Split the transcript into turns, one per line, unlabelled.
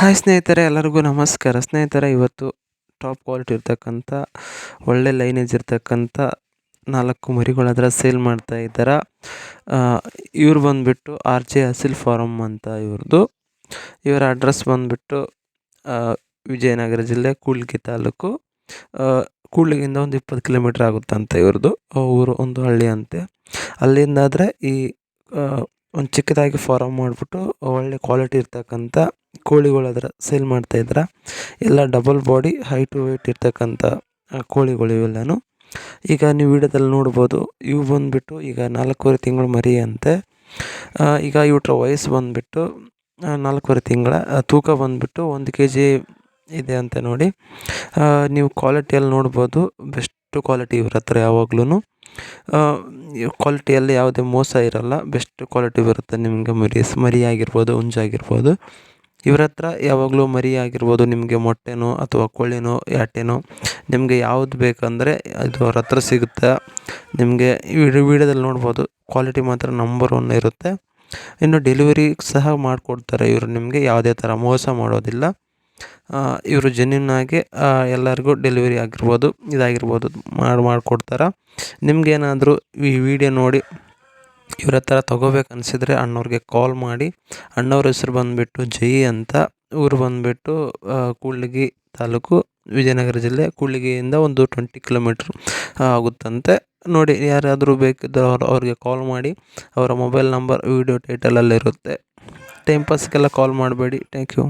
Hi ಸ್ನೇಹಿತರೆ, ಎಲ್ಲರಿಗೂ ನಮಸ್ಕಾರ. ಸ್ನೇಹಿತರೆ, ಇವತ್ತು ಟಾಪ್ ಕ್ವಾಲಿಟಿ ಇರ್ತಕ್ಕಂಥ, ಒಳ್ಳೆ ಲೈನೇಜ್ ಇರ್ತಕ್ಕಂಥ ನಾಲ್ಕು ಮರಿಗಳಾದ್ರೆ ಸೇಲ್ ಮಾಡ್ತಾ ಇದ್ದಾರೆ? ಇವ್ರು ಬಂದುಬಿಟ್ಟು ಆರ್ ಜೆ ಅಸಿಲ್ ಫಾರಮ್ ಅಂತ ಇವ್ರದ್ದು ಇವರ ಅಡ್ರೆಸ್ ಬಂದುಬಿಟ್ಟು ವಿಜಯನಗರ ಜಿಲ್ಲೆ ಕೂಡ್ಲಿಗಿ ತಾಲೂಕು. ಕೂಡ್ಲಿಗಿಂದ ಒಂದು ಇಪ್ಪತ್ತು ಕಿಲೋಮೀಟ್ರ್ ಆಗುತ್ತಂತೆ ಇವ್ರದ್ದು ಊರು ಒಂದು ಹಳ್ಳಿ ಅಂತೆ. ಅಲ್ಲಿಂದಾದರೆ ಈ ಒಂದು ಚಿಕ್ಕದಾಗಿ ಫಾರಮ್ ಮಾಡಿಬಿಟ್ಟು ಒಳ್ಳೆ ಕ್ವಾಲಿಟಿ ಇರ್ತಕ್ಕಂಥ ಅದರ ಸೇಲ್ ಮಾಡ್ತಾಯಿದ್ರೆ ಎಲ್ಲ double body high to weight ಇರ್ತಕ್ಕಂಥ ಕೋಳಿಗಳು ಇವೆಲ್ಲನೂ. ಈಗ ನೀವು ವಿಡಿಯೋದಲ್ಲಿ ನೋಡ್ಬೋದು, ಇವು ಬಂದುಬಿಟ್ಟು ಈಗ ನಾಲ್ಕೂವರೆ ತಿಂಗಳು ಮರಿ ಅಂತೆ ಈಗ ಇವ್ರ ವಯಸ್ಸು ಬಂದುಬಿಟ್ಟು ನಾಲ್ಕೂವರೆ ತಿಂಗಳ ತೂಕ ಬಂದುಬಿಟ್ಟು ಒಂದು ಕೆ ಜಿ ಇದೆ ಅಂತ ನೋಡಿ. ನೀವು ಕ್ವಾಲಿಟಿಯಲ್ಲಿ ನೋಡ್ಬೋದು ಬೆಸ್ಟ್ ಕ್ವಾಲಿಟಿ ಇವ್ರ ಹತ್ರ ಯಾವಾಗ್ಲೂ ಕ್ವಾಲಿಟಿಯಲ್ಲಿ ಯಾವುದೇ ಮೋಸ ಇರಲ್ಲ. ಬೆಸ್ಟ್ ಕ್ವಾಲಿಟಿ ಬರುತ್ತೆ ನಿಮಗೆ. ಮರಿ ಮರಿ ಆಗಿರ್ಬೋದು ಹುಂಜಾಗಿರ್ಬೋದು ಇವ್ರ ಹತ್ರ ಯಾವಾಗಲೂ ಮರಿ ಆಗಿರ್ಬೋದು ನಿಮಗೆ ಮೊಟ್ಟೆನೋ ಅಥವಾ ಕೋಳಿನೋ, ಯಾಟೆನೋ, ನಿಮಗೆ ಯಾವ್ದು ಬೇಕಂದರೆ ಅದು ಅವ್ರ ಹತ್ರ ಸಿಗುತ್ತೆ. ನಿಮಗೆ ವಿಡಿಯೋದಲ್ಲಿ ನೋಡ್ಬೋದು. ಕ್ವಾಲಿಟಿ ಮಾತ್ರ ನಂಬರ್ ಒನ್ ಇರುತ್ತೆ. ಇನ್ನು ಡೆಲಿವರಿ ಸಹ ಮಾಡಿಕೊಡ್ತಾರೆ ಇವರು. ನಿಮಗೆ ಯಾವುದೇ ಥರ ಮೋಸ ಮಾಡೋದಿಲ್ಲ. ಇವರು ಜೆನ್ಯೂನಾಗಿ ಎಲ್ಲರಿಗೂ ಡೆಲಿವರಿ ಆಗಿರ್ಬೋದು, ಇದಾಗಿರ್ಬೋದು, ಮಾಡಿ, ಮಾಡಿಕೊಡ್ತಾರೆ. ನಿಮಗೇನಾದರೂ ಈ ವಿಡಿಯೋ ನೋಡಿ ಇವ್ರ ಹತ್ರ ತೊಗೋಬೇಕು ಅನಿಸಿದರೆ ಅಣ್ಣವ್ರಿಗೆ ಕಾಲ್ ಮಾಡಿ. ಅಣ್ಣವ್ರ ಹೆಸರು ಬಂದುಬಿಟ್ಟು ಜೈ ಅಂತ, ಊರು ಬಂದುಬಿಟ್ಟು ಕೂಡ್ಲಿಗಿ ತಾಲೂಕು ವಿಜಯನಗರ ಜಿಲ್ಲೆ ಕೂಡ್ಲಿಗಿಯಿಂದ ಒಂದು ಟ್ವೆಂಟಿ ಕಿಲೋಮೀಟ್ರ್ ಆಗುತ್ತಂತೆ. ನೋಡಿ, ಯಾರಾದರೂ ಬೇಕಿದ್ದರೆ ಅವ್ರು, ಅವ್ರಿಗೆ ಕಾಲ್ ಮಾಡಿ. ಅವರ ಮೊಬೈಲ್ ನಂಬರ್ ವಿಡಿಯೋ ಟೈಟಲಲ್ಲಿರುತ್ತೆ ಟೈಮ್ ಪಾಸ್ಗೆಲ್ಲ ಕಾಲ್ ಮಾಡಬೇಡಿ. Thank you